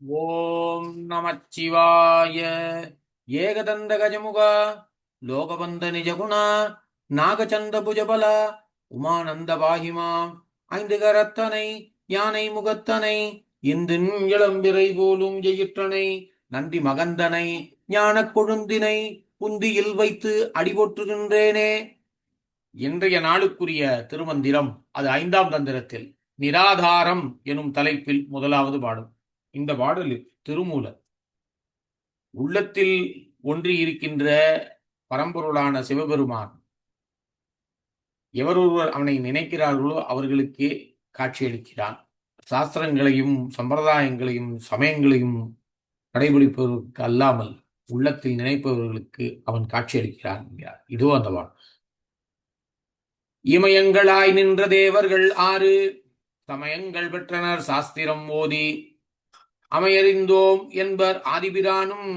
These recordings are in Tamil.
ஓம் நமச்சிவாய. ஏகதந்த கஜமுக லோகபந்த நிஜகுணா நாகச்சந்த புஜபல உமானந்த பாகிமாம் ஐந்து கரத்தனை யானை முகத்தனை இந்தின் இளம்பிறை போலும் ஜெயிற்றனை நன்றி மகந்தனை ஞானக் கொழுந்தினை புந்தியில் வைத்து அடிபோற்றுகின்றேனே. இன்றைய நாளுக்குரிய திருமந்திரம் அது ஐந்தாம் தந்திரத்தில் நிராதாரம் எனும் தலைப்பில் முதலாவது பாடும். இந்த பாடலில் திருமூலர். உள்ளத்தில் ஒன்றி இருக்கின்ற பரம்பொருளான சிவபெருமான். எவரொருவர் அவனை நினைக்கிறார்களோ அவர்களுக்கே காட்சியளிக்கிறான் சாஸ்திரங்களையும் சம்பிரதாயங்களையும் சமயங்களையும் கடைபிடிப்பவர்களுக்கு அல்லாமல் உள்ளத்தில் நினைப்பவர்களுக்கு அவன் காட்சியளிக்கிறான் என்கிறார். இதோ அந்த இமயங்களாய் நின்ற தேவர்கள் ஆறு. சமயங்கள் பெற்றனர் சாஸ்திரம் ஓதி அமையறிந்தோம் என்பர் ஆதிபிரானும்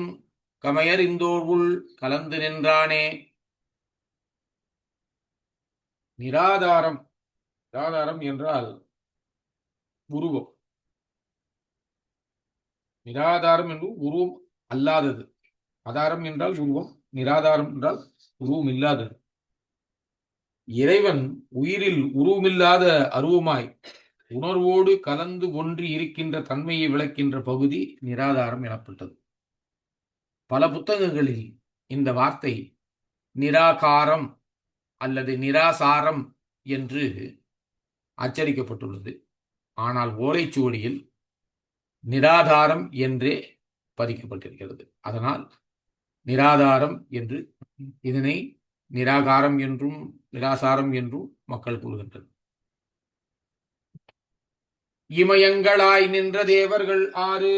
கமையறிந்தோர் உள் கலந்து நின்றானே. நிராதாரம் நிராதாரம் என்றால் உருவம். நிராதாரம் என்று உருவம் அல்லாதது. ஆதாரம் என்றால் உருவம் நிராதாரம் என்றால் உருவம் இல்லாதது. இறைவன் உயிரில் உருவமில்லாத அருவமாய் உணர்வோடு கலந்து ஒன்றி இருக்கின்ற தன்மையை விளக்கின்ற பகுதி நிராதாரம் எனப்பட்டது. பல புத்தகங்களில் இந்த வார்த்தை நிராகாரம் அல்லது நிராசாரம் என்று அச்சரிக்கப்பட்டுள்ளது ஆனால் ஓலைச்சுவடியில் நிராதாரம் என்றே பதிக்கப்பட்டிருக்கிறது. அதனால் நிராதாரம் என்று இதனை நிராகாரம் என்றும் நிராசாரம் என்றும் மக்கள் கூறுகின்றனர். இமயங்களாய் நின்ற தேவர்கள் ஆறு.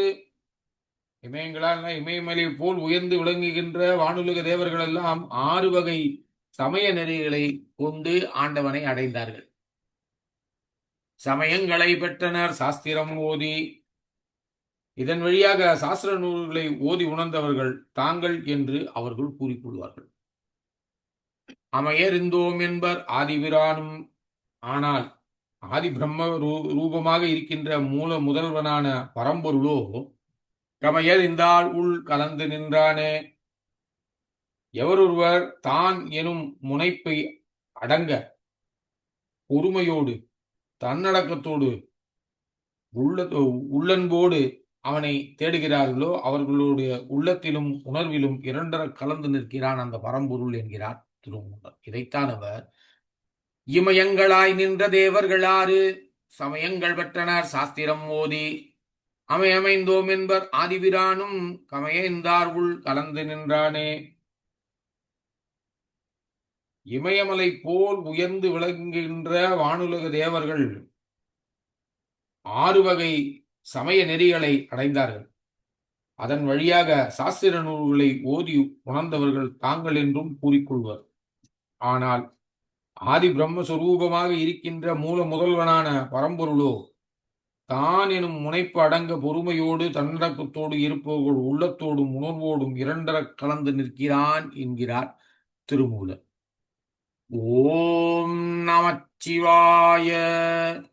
இமயங்களால் இமயமலை போல் உயர்ந்து விளங்குகின்ற வானுலக தேவர்கள் எல்லாம் ஆறு வகை சமய நெறிகளை கொண்டு ஆண்டவனை அடைந்தார்கள். சமயங்களை பெற்றனர் சாஸ்திரம் ஓதி. இதன் வழியாக சாஸ்திர நூல்களை ஓதி உணர்ந்தவர்கள் தாங்கள் என்று அவர்கள் கூறிக்கொள்வார்கள். அமையறிந்தோம் என்பர் ஆதிபிரானும் ஆனால் ஆதி பிரம்ம ரூபமாக இருக்கின்ற மூல முதல்வனான பரம்பொருளோ கமையர் இந்தாள் உள் கலந்து நின்றானே. எவரொருவர் தான் எனும் முனைப்பை அடங்க பொறுமையோடு தன்னடக்கத்தோடு உள்ள உள்ளன்போடு அவனை தேடுகிறார்களோ அவர்களுடைய உள்ளத்திலும் உணர்விலும் இரண்டர கலந்து நிற்கிறான் அந்த பரம்பொருள் என்கிறார் திருமூலர். இதைத்தான் அவர் இமயங்களாய் நின்ற தேவர்கள் ஆறு? சமயங்கள் பெற்றனர் சாஸ்திரம் ஓதி. அமையமைந்தோம் என்பர் ஆதிபிரானும் கமையந்தார் உள் கலந்து நின்றானே. இமயமலை போல் உயர்ந்து விளங்குகின்ற வானுலக தேவர்கள் ஆறு வகை சமய நெறிகளை அடைந்தார்கள். அதன் வழியாக சாஸ்திர நூல்களை ஓதி உணர்ந்தவர்கள் தாங்கள் என்றும் கூறிக்கொள்வர். ஆனால் ஆதி பிரம்மஸ்வரூபமாக இருக்கின்ற மூல முதல்வனான பரம்பொருளோ தான் எனும் முனைப்பு அடங்க பொறுமையோடு தன்னடக்கத்தோடு இருப்பவர்கள் உள்ளத்தோடும் உணர்வோடும் இரண்டர கலந்து நிற்கிறான் என்கிறார் திருமூலர். ஓம் நமச்சிவாய.